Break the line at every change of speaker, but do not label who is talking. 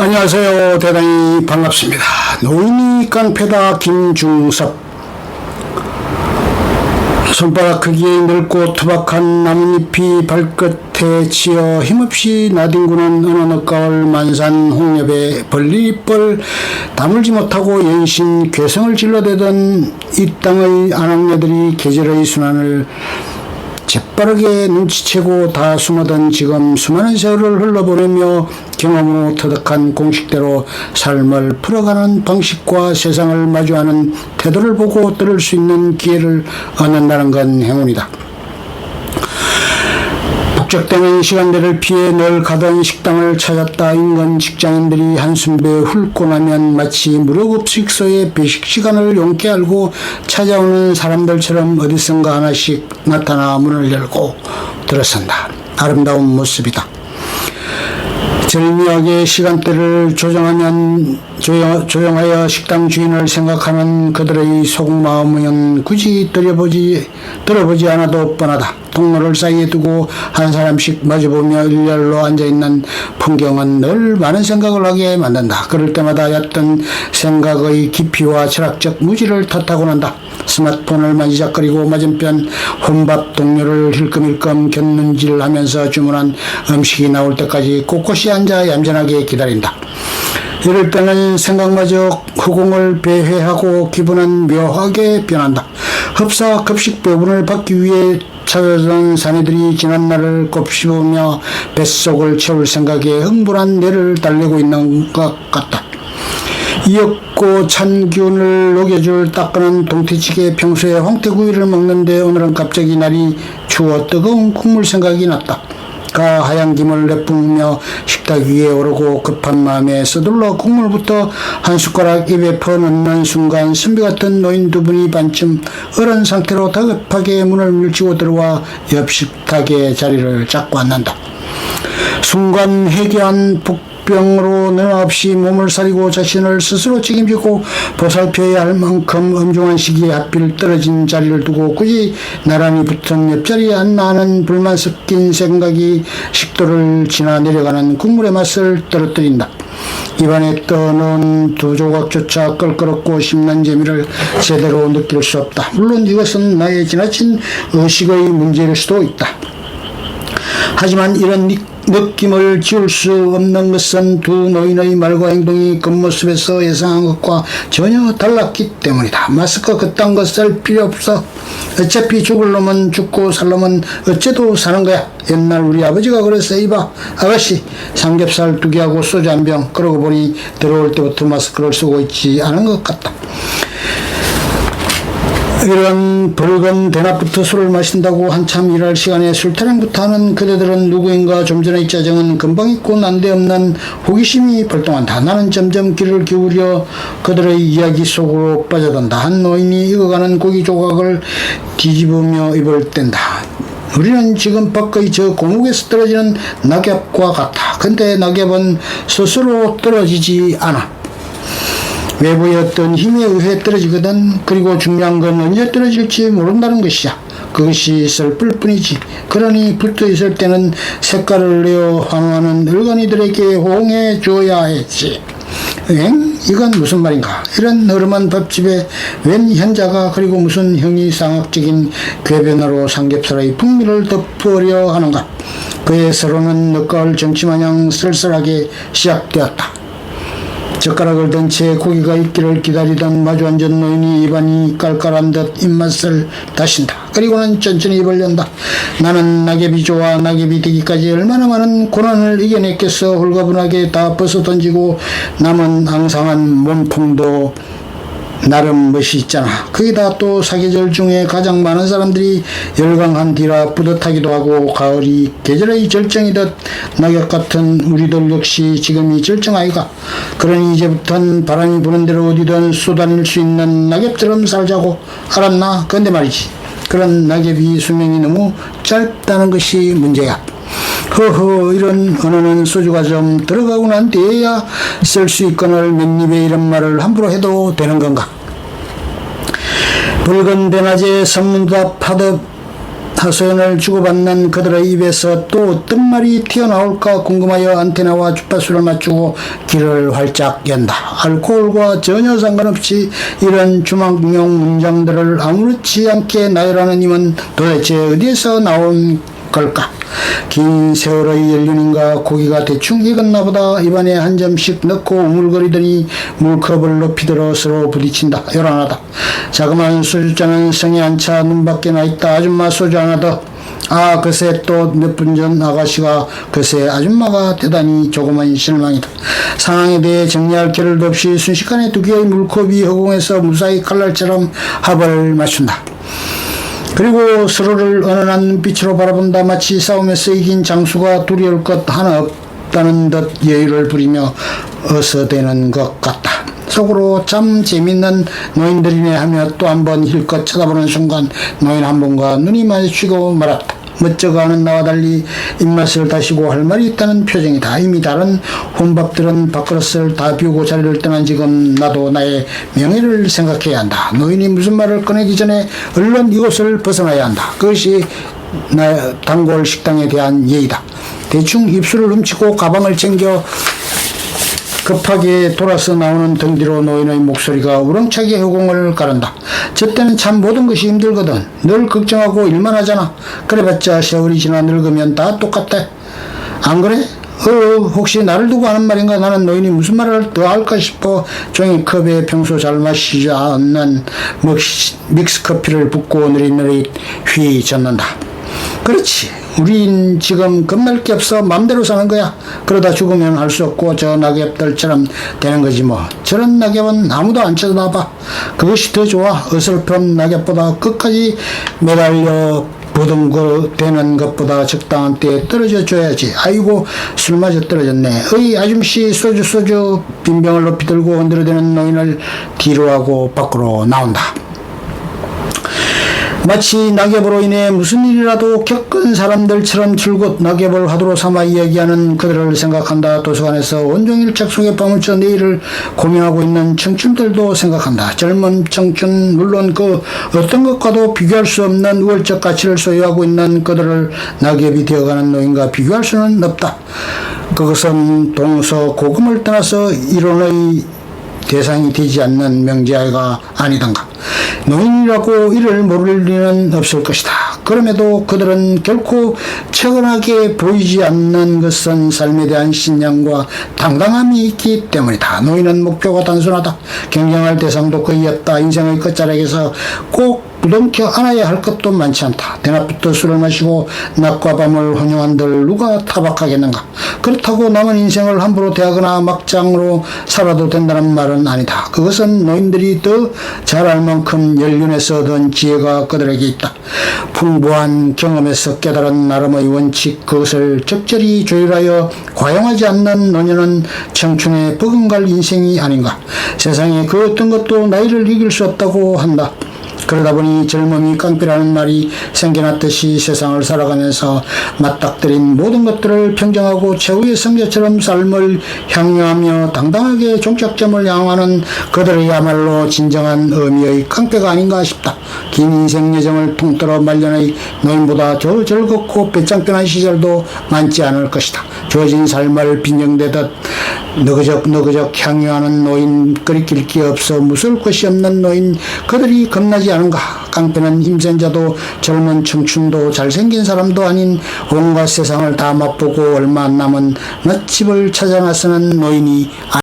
안녕하세요. 대단히 반갑습니다. 노인이 깡패다 김중섭. 손바닥 크기의 넓고 투박한 나뭇잎이 발끝에 치여 힘없이 나뒹구는 어느 늦가을 만산 홍엽에 벌리벌 다물지 못하고 연신 괴성을 질러대던 이 땅의 아낙네들이 계절의 순환을 재빠르게 눈치채고 다 숨어든 지금 수많은 세월을 흘러보내며 경험으로 터득한 공식대로 삶을 풀어가는 방식과 세상을 마주하는 태도를 보고 들을 수 있는 기회를 얻는다는 건 행운이다. 북적대는 시간대를 피해 늘 가던 식당을 찾았다 인근 직장인들이 한숨배 훑고 나면 마치 무료급식소의 배식 시간을 용케 알고 찾아오는 사람들처럼 어디선가 하나씩 나타나 문을 열고 들어선다. 아름다운 모습이다. 절묘하게 시간대를 조정하면 조용, 조용하여 식당 주인을 생각하는 그들의 속마음은 굳이 들여보지 들어보지 않아도 뻔하다. 통로를 사이에 두고 한 사람씩 마주보며 일렬로 앉아있는 풍경은 늘 많은 생각을 하게 만든다. 그럴 때마다 얕던 생각의 깊이와 철학적 무지를 탓하고 난다. 스마트폰을 만지작거리고 맞은편 혼밥 동료를 힐끔힐끔 곁눈질하면서 주문한 음식이 나올 때까지 꼿꼿이 앉아 얌전하게 기다린다. 이럴 때는 생각마저 허공을 배회하고 기분은 묘하게 변한다. 흡사 급식 배분을 받기 위해 찾아던 사내들이 지난 날을 곱씹으며 뱃속을 채울 생각에 흥분한 뇌를 달래고 있는 것 같다. 이었고 찬 기운을 녹여줄 따끈한 동태찌개 평소에 황태구이를 먹는데 오늘은 갑자기 날이 추워 뜨거운 국물 생각이 났다. 가 하얀 김을 내뿜으며 식탁 위에 오르고 급한 마음에 서둘러 국물부터 한 숟가락 입에 퍼넣는 순간 선비 같은 노인 두 분이 반쯤 얼은 상태로 다급하게 문을 밀치고 들어와 옆 식탁에 자리를 잡고 앉는다. 순간 해괴한 복병으로 너없이 몸을 사리고 자신을 스스로 책임지고 보살펴야 할 만큼 엄중한 시기에 하필 떨어진 자리를 두고 굳이 나란히 붙은 옆자리에 앉나 하는 불만 섞인 생각이 식도를 지나 내려가는 국물의 맛을 떨어뜨린다. 입안에 떠는 두 조각조차 껄끄럽고 씹는 재미를 제대로 느낄 수 없다. 물론 이것은 나의 지나친 의식의 문제일 수도 있다. 하지만 이런 니- 느낌을 지울 수 없는 것은 두 노인의 말과 행동이 겉모습에서 예상한 것과 전혀 달랐기 때문이다. 마스크 그딴 거쓸 필요 없어. 어차피 죽을 놈은 죽고 살 놈은 어째도 사는 거야. 옛날 우리 아버지가 그랬어. 이봐. 아가씨 삼겹살 두 개하고 소주 한 병. 그러고 보니 들어올 때부터 마스크를 쓰고 있지 않은 것 같다. 이런 붉은 대낮부터 술을 마신다고 한참 일할 시간에 술타령부터 하는 그대들은 누구인가 좀 전의 짜증은 금방 잊고 난데없는 호기심이 벌동한다. 나는 점점 귀를 기울여 그들의 이야기 속으로 빠져든다. 한 노인이 익어가는 고기 조각을 뒤집으며 입을 뗀다. 우리는 지금 밖의 저 고목에서 떨어지는 낙엽과 같아. 근데 낙엽은 스스로 떨어지지 않아. 외부의 어떤 힘에 의해 떨어지거든 그리고 중요한 건 언제 떨어질지 모른다는 것이야 그것이 슬플 뿐이지 그러니 붙어 있을 때는 색깔을 내어 환호하는 늙은이들에게 호응해 줘야 했지 엥? 이건 무슨 말인가? 이런 흐름한 밥집에 웬 현자가 그리고 무슨 형이 상학적인 궤변으로 삼겹살의 풍미를 덮으려 하는가? 그의 서로는 늦가을 정치마냥 쓸쓸하게 시작되었다. 젓가락을 든 채 고기가 익기를 기다리던 마주 앉은 노인이 입안이 깔깔한 듯 입맛을 다신다. 그리고는 천천히 입을 연다. 나는 낙엽이 좋아 낙엽이 되기까지 얼마나 많은 고난을 이겨냈겠어 홀가분하게 다 벗어 던지고 남은 앙상한 몸통도 나름 멋이 있잖아. 거기다 또 사계절 중에 가장 많은 사람들이 열광한 뒤라 뿌듯하기도 하고 가을이 계절의 절정이듯 낙엽 같은 우리들 역시 지금이 절정 아이가. 그러니 이제부턴 바람이 부는 대로 어디든 쏘다닐 수 있는 낙엽처럼 살자고 알았나? 근데 말이지. 그런 낙엽이 수명이 너무 짧다는 것이 문제야. 허허 이런 언어는 소주가 좀 들어가고 난 뒤에야 쓸 수 있거늘 맨입에 이런 말을 함부로 해도 되는 건가 붉은 대낮에 선문답 하듯 하소연을 주고받는 그들의 입에서 또 어떤 말이 튀어나올까 궁금하여 안테나와 주파수를 맞추고 귀를 활짝 연다. 알코올과 전혀 상관없이 이런 주막용 문장들을 아무렇지 않게 나열하는 힘은 도대체 어디에서 나온 걸까? 긴 세월의 연륜인가 고기가 대충 익었나 보다 입안에 한 점씩 넣고 우물거리더니 물컵을 높이 들어 서로 부딪힌다. 요란하다. 자그마한 소주잔은 성에 한차 눈밖에 나 있다. 아줌마 소주 하나 더. 아, 글쎄 또몇 분 전 아가씨가 글쎄 아줌마가 대단히 조그만 실망이다. 상황에 대해 정리할 겨를도 없이 순식간에 두 개의 물컵이 허공에서 무사히 칼날처럼 합을 맞춘다. 그리고 서로를 은은한 눈빛으로 바라본다 마치 싸움에서 이긴 장수가 두려울 것 하나 없다는 듯 예의를 부리며 어서대는 것 같다. 속으로 참 재밌는 노인들이네 하며 또 한 번 힐끗 쳐다보는 순간 노인 한 분과 눈이 마주치고 말았다. 멋쩍어하는 나와 달리 입맛을 다시고 할 말이 있다는 표정이 다. 이미 다른 혼밥들은 밥그릇을 다 비우고 자리를 떠난 지금 나도 나의 명예를 생각해야 한다. 노인이 무슨 말을 꺼내기 전에 얼른 이곳을 벗어나야 한다. 그것이 나 단골 식당에 대한 예의다. 대충 입술을 훔치고 가방을 챙겨 급하게 돌아서 나오는 등 뒤로 노인의 목소리가 우렁차게 허공을 가른다. 저 때는 참 모든 것이 힘들거든. 늘 걱정하고 일만 하잖아. 그래봤자 세월이 지나 늙으면 다 똑같아. 안 그래? 어, 혹시 나를 두고 하는 말인가? 나는 노인이 무슨 말을 더 할까 싶어 종이컵에 평소 잘 마시지 않는 믹스- 믹스커피를 붓고 느릿느릿 휘젓는다. 그렇지. 우린 지금 겁날 게 없어 맘대로 사는 거야. 그러다 죽으면 할 수 없고 저 낙엽들처럼 되는 거지 뭐. 저런 낙엽은 아무도 안 쳐다봐. 그것이 더 좋아. 어설픈 낙엽보다 끝까지 매달려 보던 되는 것보다 적당한 때에 떨어져 줘야지. 아이고 술 마저 떨어졌네. 어이 아줌씨 소주 소주 빈병을 높이 들고 흔들어대는 노인을 뒤로 하고 밖으로 나온다. 마치 낙엽으로 인해 무슨 일이라도 겪은 사람들처럼 줄곧 낙엽을 화두로 삼아 이야기하는 그들을 생각한다. 도서관에서 온종일 책 속에 파묻혀 내일을 고민하고 있는 청춘들도 생각한다. 젊은 청춘 물론 그 어떤 것과도 비교할 수 없는 우월적 가치를 소유하고 있는 그들을 낙엽이 되어가는 노인과 비교할 수는 없다. 그것은 동서 고금을 떠나서 이론의 대상이 되지 않는 명제아이가 아니던가. 노인이라고 이를 모를 리는 없을 것이다. 그럼에도 그들은 결코 처근하게 보이지 않는 것은 삶에 대한 신념과 당당함이 있기 때문이다. 노인은 목표가 단순하다. 경쟁할 대상도 거의 없다. 인생의 끝자락에서 꼭 부둥켜 안아야 할 것도 많지 않다. 대낮부터 술을 마시고 낮과 밤을 혼용한들 누가 타박하겠는가. 그렇다고 남은 인생을 함부로 대하거나 막장으로 살아도 된다는 말은 아니다. 그것은 노인들이 더 잘 알 만큼 연륜에서 얻은 지혜가 그들에게 있다. 풍부한 경험에서 깨달은 나름의 원칙 그것을 적절히 조율하여 과용하지 않는 노년은 청춘에 버금갈 인생이 아닌가. 세상에 그 어떤 것도 나이를 이길 수 없다고 한다. 그러다 보니 젊음이 깡패라는 말이 생겨났듯이 세상을 살아가면서 맞닥뜨린 모든 것들을 평정하고 최후의 성자처럼 삶을 향유하며 당당하게 종착점을 향하는 그들이야말로 진정한 의미의 깡패가 아닌가 싶다. 긴 인생 여정을 통틀어 말년의 노인보다 더 즐겁고 배짱 편한 시절도 많지 않을 것이다. 주어진 삶을 빈정대듯 너그적 너그적 향유하는 노인 끓이길 게 없어 무서울 것이 없는 노인 그들이 겁나지 않은가? 깡패는 힘센 자도 젊은 청춘도 잘생긴 사람도 아닌 온갖 세상을 다 맛보고 얼마 안 남은 맛집을 찾아 나서는 노인이